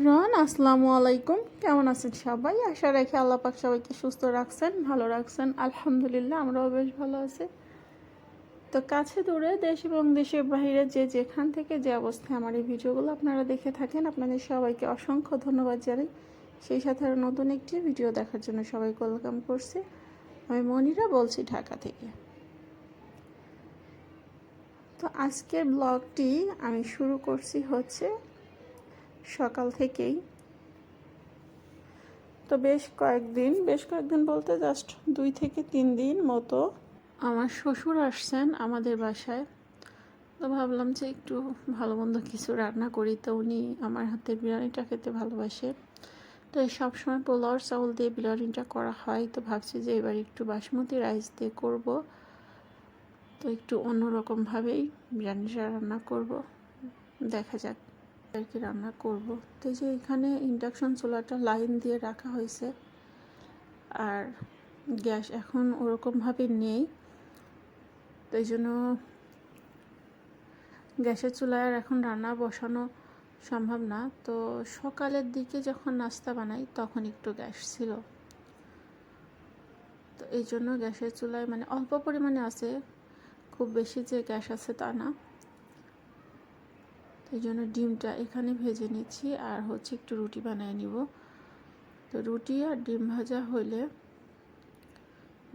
Everyone আসসালামু আলাইকুম। কেমন আছেন সবাই? আশা রাখি আল্লাহ পাক সবাইকে সুস্থ রাখছেন, ভালো রাখছেন। আলহামদুলিল্লাহ, আমরাও বেশ ভালো আছি। তো কাছে দূরে, দেশ এবং দেশের বাইরে যে যেখান থেকে যে অবস্থায় আমার এই ভিডিওগুলো আপনারা দেখে থাকেন, আপনাদের সবাইকে অসংখ্য ধন্যবাদ জানাই। সেই সাথে আরও নতুন একটি ভিডিও দেখার জন্য সবাইকে ওয়েলকাম করছি। আমি মনিরা বলছি ঢাকা থেকে। তো আজকের ব্লগটি আমি শুরু করছি হচ্ছে সকাল থেকেই। তো বেশ কয়েকদিন বেশ কয়েকদিন বলতে জাস্ট দুই থেকে তিন দিন মতো আমার শ্বশুর আসছেন আমাদের বাসায়। তো ভাবলাম যে একটু ভালো মন্দ কিছু রান্না করি। তো উনি আমার হাতের বিরিয়ানিটা খেতে ভালোবাসে। তো সবসময় পোলাওর চাউল দিয়ে বিরিয়ানিটা করা হয়। তো ভাবছি যে এবার একটু বাসমতি রাইস দিয়ে করব। তো একটু অন্যরকমভাবেই বিরিয়ানিটা রান্না করব। দেখা যাক। আর কি রান্না করব। তো এই যে এখানে ইন্ডাকশন চুলাটা লাইন দিয়ে রাখা হয়েছে। আর গ্যাস এখন ওরকমভাবে নেই। তো এই জন্য গ্যাসের চুলায় আর এখন রান্না বসানো সম্ভব না। তো সকালের দিকে যখন নাস্তা বানাই, তখন একটু গ্যাস ছিল। তো এই জন্য গ্যাসের চুলায় মানে অল্প পরিমাণে আছে। খুব বেশি যে গ্যাস আছে তা না। এই জন্য ডিমটা এখানে ভেজে নিচ্ছি আর হচ্ছে একটু রুটি বানিয়ে নিব। তো রুটি আর ডিম ভাজা হলে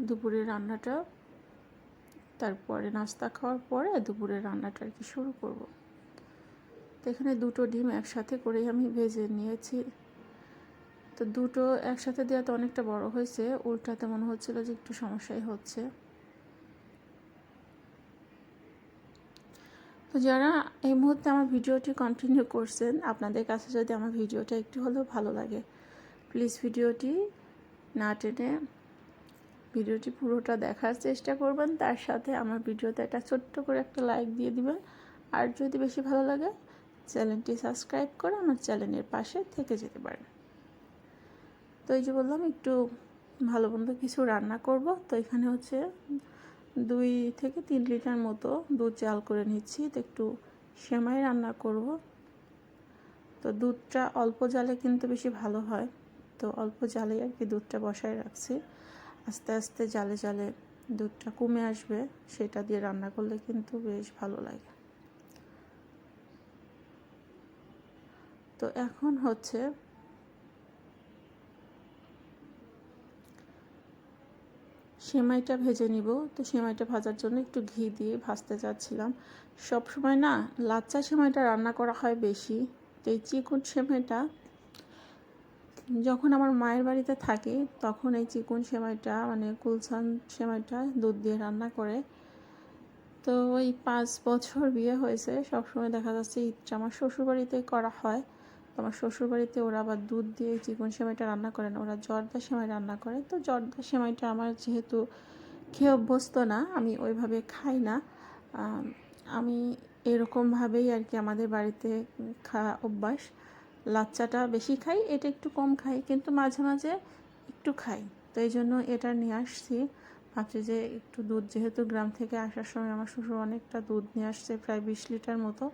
দুপুরের রান্নাটা, তারপরে নাস্তা খাওয়ার পরে দুপুরের রান্নাটা আর কি শুরু করব। তো এখানে দুটো ডিম একসাথে করেই আমি ভেজে নিয়েছি। তো দুটো একসাথে দেওয়া তো অনেকটা বড় হয়েছে উল্টাতে মনে হচ্ছিল যে একটু সমস্যাই হচ্ছে। তো যারা এই মুহূর্তে আমার ভিডিওটি কন্টিনিউ করছেন, আপনাদের কাছে যদি আমার ভিডিওটা একটু হলেও ভালো লাগে প্লিজ ভিডিওটি না টেনে ভিডিওটি পুরোটা দেখার চেষ্টা করবেন। তার সাথে আমার ভিডিওতে একটা ছোট্ট করে একটা লাইক দিয়ে দিবেন। আর যদি বেশি ভালো লাগে, চ্যানেলটি সাবস্ক্রাইব করে আমার চ্যানেলের পাশে থেকে যেতে পারেন। তো এই যে বললাম, একটু ভালো মন্দ কিছু রান্না করব। তো এখানে হচ্ছে দুই থেকে তিন লিটার মতো দুধ জাল করে নিচ্ছি। তো একটু সেমাই রান্না করব। তো দুধটা অল্প জালে কিন্তু বেশি ভালো হয়। তো অল্প জালে আর কি দুধটা বসায় রাখছি। আস্তে আস্তে জালে জালে দুধটা কমে আসবে। সেটা দিয়ে রান্না করলে কিন্তু বেশ ভালো লাগে। তো এখন হচ্ছে সেমাইটা ভেজে নিব। তো সেমাইটা ভাজার জন্য একটু ঘি দিয়ে ভাজতে চাচ্ছিলাম সব সময় না লাচ্চা সেমাইটা রান্না করা হয় বেশি। তো এই চিকুন সেমাইটা যখন আমার মায়ের বাড়িতে থাকি, তখন এই চিকুন সেমাইটা মানে কুলসান সেমাইটা দুধ দিয়ে রান্না করে। তো ওই পাঁচ বছর বিয়ে হয়েছে, সবসময় দেখা যাচ্ছে ঈদটা আমার শ্বশুরবাড়িতে করা হয়। আমার শ্বশুরবাড়িতে ওরা আবার দুধ দিয়ে চিকন সেমাইটা রান্না করে না, ওরা জর্দা সেমাই রান্না করে। তো জর্দা সেমাইটা আমার যেহেতু খেয়ে অভ্যস্ত না, আমি ওইভাবে খাই না। আমি এরকমভাবেই আর কি আমাদের বাড়িতে খাওয়া অভ্যাস। লাচ্চাটা বেশি খাই, এটা একটু কম খাই, কিন্তু মাঝে মাঝে একটু খাই। তো এই জন্য এটা নিয়ে আসছি। ভাবছি যে একটু দুধ, যেহেতু গ্রাম থেকে আসার সময় আমার শ্বশুর অনেকটা দুধ নিয়ে আসছে, প্রায় বিশ লিটার মতো।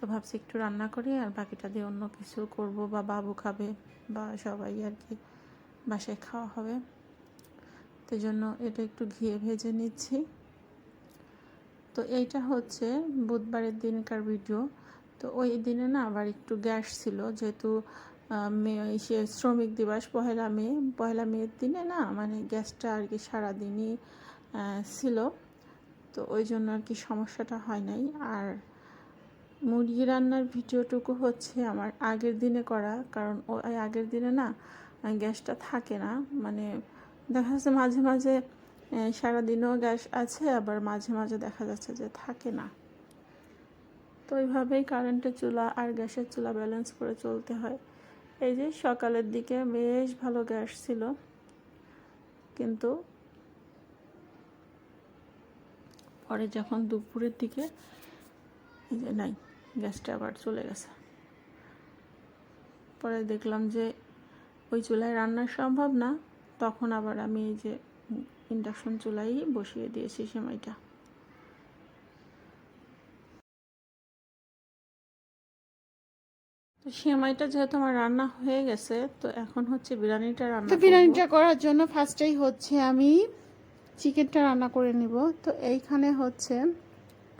তো ভাবছি একটু রান্না করি আর বাকিটা দিয়ে অন্য কিছু করব বা বাবু খাবে বা সবাই আর কি বাসায় খাওয়া হবে। তো জন্য এটা একটু ঘিয়ে ভেজে নিচ্ছি। তো এইটা হচ্ছে বুধবারের দিনকার ভিডিও তো ওই দিনে না আবার একটু গ্যাস ছিল, যেহেতু সে শ্রমিক দিবস, পহেলা মে, পহেলা মেয়ের দিনে না মানে গ্যাসটা আর কি সারাদিনই ছিল। তো ওই জন্য আর কি সমস্যাটা হয় নাই। আর মুরগি রান্নার ভিডিওটুকু হচ্ছে আমার আগের দিনে করা, কারণ ওই আগের দিনে না গ্যাসটা থাকে না। মানে দেখা যাচ্ছে মাঝে মাঝে সারাদিনও গ্যাস আছে, আবার মাঝে মাঝে দেখা যাচ্ছে যে থাকে না। তো ওইভাবেই কারেন্টের চুলা আর গ্যাসের চুলা ব্যালেন্স করে চলতে হয়। এই যে সকালের দিকে বেশ ভালো গ্যাস ছিল, কিন্তু পরে যখন দুপুরের দিকে যে নাই। গ্যাসটা আবার চলে গেছে। পরে দেখলাম যে ওই চুলায় রান্না সম্ভব না তখন আবার আমি এই যে ইন্ডাকশন চুলাই বসিয়ে দিয়েছি সেমাইটা। তো সেমাইটা যেহেতু আমার রান্না হয়ে গেছে তো এখন হচ্ছে বিরিয়ানিটা রান্না তো বিরিয়ানিটা করার জন্য ফার্স্টেই হচ্ছে আমি চিকেনটা রান্না করে নিব। তো এইখানে হচ্ছে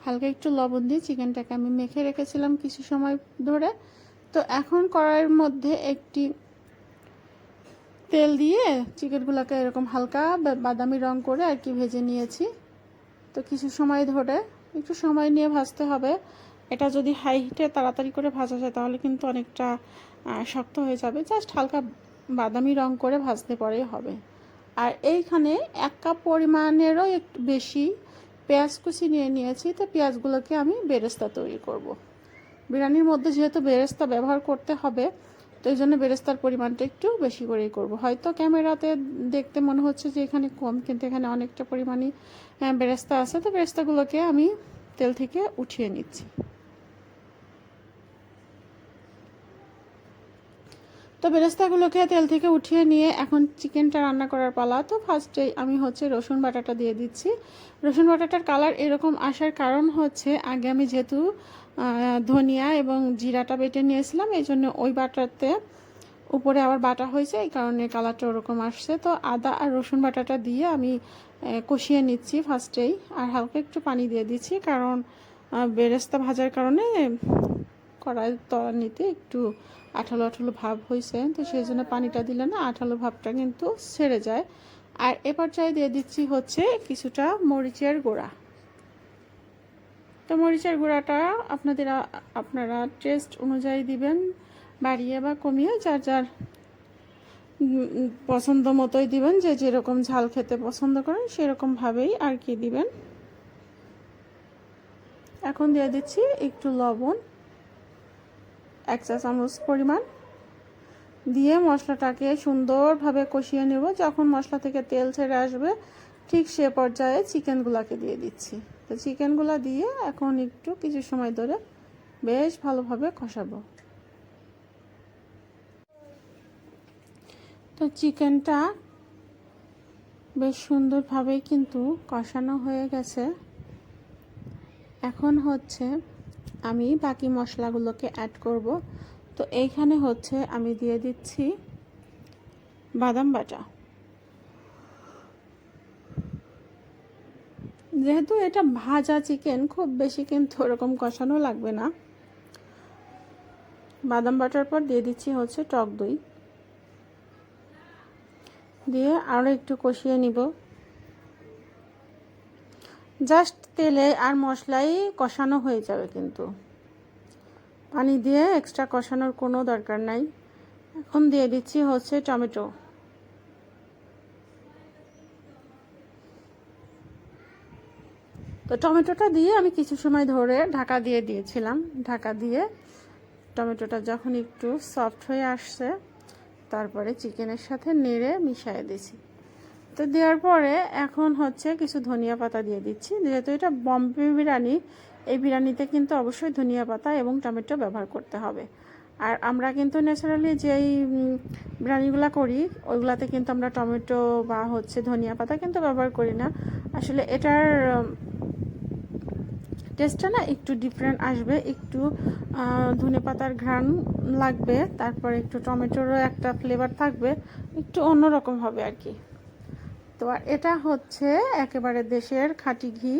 হালকা একটু লবণ দিয়ে চিকেনটাকে আমি মেখে রেখেছিলাম কিছু সময় ধরে। তো এখন কড়াইয়ের মধ্যে একটি তেল দিয়ে চিকেনগুলোকে এরকম হালকা বাদামি রং করে আর কি ভেজে নিয়েছি। তো কিছু সময় ধরে, একটু সময় নিয়ে ভাজতে হবে। এটা যদি হাই হিটে তাড়াতাড়ি করে ভাজা যায় তাহলে কিন্তু অনেকটা শক্ত হয়ে যাবে। জাস্ট হালকা বাদামি রং করে ভাজতে পরেই হবে। আর এইখানে এক কাপ পরিমাণেরও একটু বেশি পেঁয়াজ কুচি নিয়ে নিয়েছি, তো পেঁয়াজগুলোকে আমি বেরেস্তা তৈরি করব। বিরিয়ানির মধ্যে যেহেতু বেরেস্তা ব্যবহার করতে হবে, তো এই জন্য বেরেস্তার পরিমাণটা একটু বেশি করেই করব। হয়তো ক্যামেরাতে দেখতে মনে হচ্ছে যে এখানে কম, কিন্তু এখানে অনেকটা পরিমাণে বেরেস্তা আছে, তো বেরেস্তাগুলোকে আমি তেল থেকে উঠিয়ে নিচ্ছি তো বেরেস্তাগুলোকে তেল থেকে উঠিয়ে নিয়ে এখন চিকেনটা রান্না করার পালা। তো ফার্স্টে আমি হচ্ছে রসুন বাটাটা দিয়ে দিচ্ছি। রসুন বাটাটার কালার এরকম আসার কারণ হচ্ছে, আগে আমি যেহেতু ধনিয়া এবং জিরাটা বেটে নিয়েছিলাম, এই জন্য ওই বাটাতে উপরে আবার বাটা হয়েছে, এই কারণে কালারটা ওরকম আসছে। তো আদা আর রসুন বাটাটা দিয়ে আমি কষিয়ে নিচ্ছি ফার্স্টেই আর হালকা একটু পানি দিয়ে দিচ্ছি, কারণ বেরেস্তা ভাজার কারণে কড়াই তলানিতে একটু আঠালো আঠালো ভাব হয়েছে, তো সেই জন্য পানিটা দিলে না আঠালো ভাবটা কিন্তু ছেড়ে যায়। আর এ পর্যায়ে দিয়ে দিচ্ছি হচ্ছে কিছুটা মরিচের গুঁড়া। তো মরিচের গুঁড়াটা আপনাদের আপনারা টেস্ট অনুযায়ী দিবেন, বাড়িয়ে বা কমিয়ে যার যার পছন্দ মতোই দিবেন, যে যেরকম ঝাল খেতে পছন্দ করেন সেরকমভাবেই আর কি দিবেন। এখন দিয়ে দিচ্ছি একটু লবণ। এক চা চামচ পরিমাণ। দিয়ে মশলাটাকে সুন্দরভাবে কষিয়ে নেব। যখন মশলা থেকে তেল ছেড়ে আসবে, ঠিক সে পর্যায়ে চিকেনগুলাকে দিয়ে দিচ্ছি। তো চিকেনগুলো দিয়ে এখন একটু কিছু সময় ধরে বেশ ভালোভাবে কষাবো। তো চিকেনটা বেশ সুন্দরভাবেই কিন্তু কষানো হয়ে গেছে। এখন হচ্ছে আমি বাকি মশলাগুলোকে অ্যাড করব। তো এইখানে হচ্ছে আমি দিয়ে দিচ্ছি বাদাম বাটা। যেহেতু এটা ভাজা চিকেন খুব বেশি কিন্তু ওরকম কষানো লাগবে না। বাদাম বাটার পর দিয়ে দিচ্ছি হচ্ছে টক দই। দিয়ে আরও একটু কষিয়ে নিব। জাস্ট তেলে আর মশলাই কষানো হয়ে যাবে কিন্তু। পানি দিয়ে এক্সট্রা কষানোর কোনো দরকার নাই। এখন দিয়ে দিচ্ছি হচ্ছে টমেটো। তো টমেটোটা দিয়ে আমি কিছু সময় ধরে ঢাকা দিয়ে দিয়েছিলাম। ঢাকা দিয়ে টমেটোটা যখন একটু সফট হয়ে আসছে, তারপরে চিকেনের সাথে নেড়ে মিশিয়ে দিছি তো দেওয়ার পরে এখন হচ্ছে কিছু ধনিয়া পাতা দিয়ে দিচ্ছি। যেহেতু এটা বম্বে বিরিয়ানি, এই বিরিয়ানিতে কিন্তু অবশ্যই ধনিয়া পাতা এবং টমেটো ব্যবহার করতে হবে। আর আমরা কিন্তু ন্যাচারালি যেই বিরিয়ানিগুলো করি, ওইগুলাতে কিন্তু আমরা টমেটো বা হচ্ছে ধনিয়া পাতা কিন্তু ব্যবহার করি না। আসলে এটার টেস্টটা না একটু ডিফারেন্ট আসবে, একটু ধনে পাতার ঘ্রাণ লাগবে, তারপরে একটু টমেটোরও একটা ফ্লেভার থাকবে, একটু অন্যরকম হবে আর কি। তো এটা হচ্ছে একেবারে দেশের খাঁটি ঘি।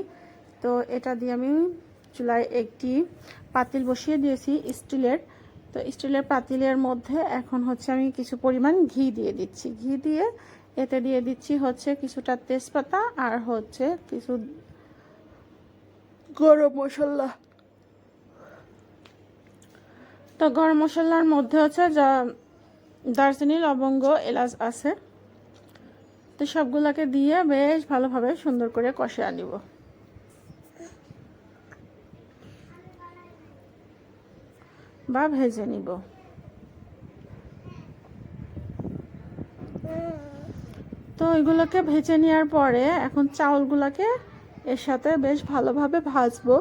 তো এটা দিয়ে আমি চুলায় একটি পাতিল বসিয়ে দিয়েছি স্টিলের। তো স্টিলের পাতিলের মধ্যে এখন হচ্ছে আমি কিছু পরিমাণ ঘি দিয়ে দিচ্ছি। ঘি দিয়ে এতে দিয়ে দিচ্ছি হচ্ছে কিছুটা তেজপাতা আর হচ্ছে কিছু গরম মশলা। তো গরম মশলার মধ্যে হচ্ছে যা দারচিনি, লবঙ্গ, এলাচ আছে। তো সবগুলোকে দিয়ে বেশ ভালোভাবে সুন্দর করে কষে আনিব। বা ভেজে নিব। তো ওইগুলোকে ভেজে নেওয়ার পরে এখন চাউলগুলোকে এর সাথে বেশ ভালোভাবে ভাজবো।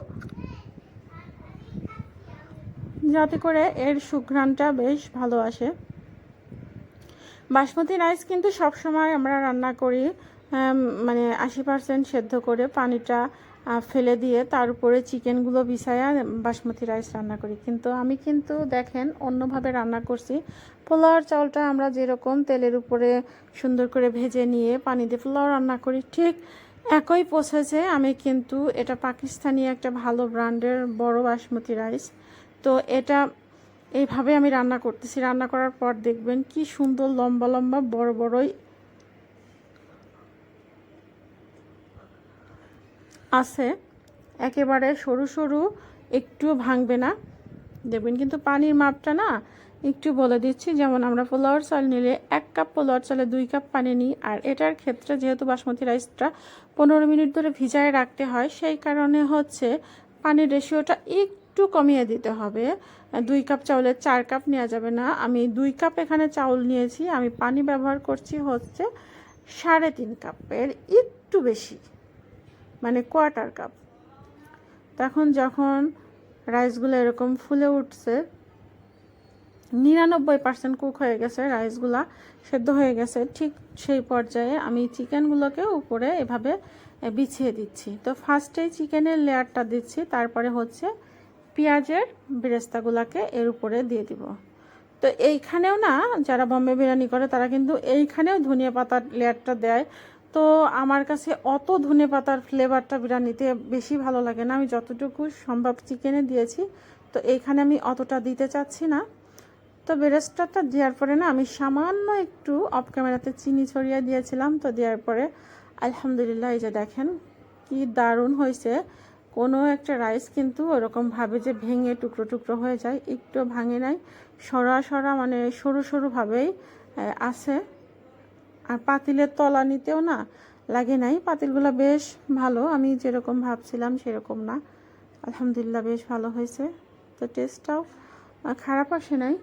যাতে করে এর সুঘ্রাণটা বেশ ভালো আসে। বাসমতি রাইস কিন্তু সব সময় আমরা রান্না করি মানে আশি পার্সেন্ট সেদ্ধ করে পানিটা ফেলে দিয়ে তার উপরে চিকেনগুলো বিছায়া বাসমতি রাইস রান্না করি। কিন্তু আমি কিন্তু দেখেন অন্যভাবে রান্না করছি। পোলাওয়ার চাউলটা আমরা যেরকম তেলের উপরে সুন্দর করে ভেজে নিয়ে পানি দিয়ে পোলাও রান্না করি, ঠিক একই প্রসেসে আমি কিন্তু এটা পাকিস্তানি একটা ভালো ব্র্যান্ডের বড় বাসমতি রাইস। তো এটা এইভাবে আমি রান্না করতেছি। রান্না করার পর দেখবেন কি সুন্দর লম্বা লম্বা বড় বড়ই আছে। একেবারে সরু সরু একটু ভাঙবে না। দেখবেন কিন্তু পানির মাপটা না একটু বলে দিচ্ছি। যেমন আমরা পোলাওয়ার চাল নিলে এক কাপ পোলাওয়ার চালে দুই কাপ পানি নিই। আর এটার ক্ষেত্রে যেহেতু বাসমতি রাইসটা পনেরো মিনিট ধরে ভিজায় রাখতে হয়, সেই কারণে হচ্ছে পানির রেশিওটা একটু কমিয়ে দিতে হবে। দুই কাপ চাউলের চার কাপ নেওয়া যাবে না। আমি দুই কাপ এখানে চাউল নিয়েছি। আমি পানি ব্যবহার করছি হচ্ছে সাড়ে তিন কাপের, একটু বেশি মানে কোয়ার্টার কাপ। তখন যখন রাইসগুলো এরকম ফুলে উঠছে, নিরানব্বই পার্সেন্ট কুক হয়ে গেছে রাইসগুলা, সেদ্ধ হয়ে গেছে, ঠিক সেই পর্যায়ে আমি চিকেনগুলোকে উপরে এভাবে বিছিয়ে দিচ্ছি। তো ফার্স্টেই চিকেনের লেয়ারটা দিচ্ছি, তারপরে হচ্ছে পেঁয়াজের বেরেস্তাগুলোকে এর উপরে দিয়ে দিব। তো এইখানেও না, যারা বম্বে বিরিয়ানি করে, তারা কিন্তু এইখানেও ধনিয়া পাতার লেয়ারটা দেয়। তো আমার কাছে অত ধনে পাতার ফ্লেভারটা বিরিয়ানিতে বেশি ভালো লাগে না। আমি যতটুকু সম্ভব চিকেনে দিয়েছি, তো এইখানে আমি অতটা দিতে চাচ্ছি না। তো বেরেস্টারটা দেওয়ার পরে না, আমি সামান্য একটু অফ ক্যামেরাতে চিনি ছড়িয়ে দিয়েছিলাম, তো দেওয়ার পরে আলহামদুলিল্লাহ, এই যে দেখেন কি দারুণ হয়েছে। কোনো একটা রাইস কিন্তু ওরকমভাবে যে ভেঙে টুকরো টুকরো হয়ে যায়, একটু ভাঙে নাই, সরা সরা মানে সরু সরুভাবেই আছে। আর পাতিলের তলা নিতেও না লাগে নাই, পাতিলগুলো বেশ ভালো, আমি যেরকম ভাবছিলাম সেরকম না। আলহামদুলিল্লাহ বেশ ভালো হয়েছে, তো টেস্টটাও খারাপ আসে নাই।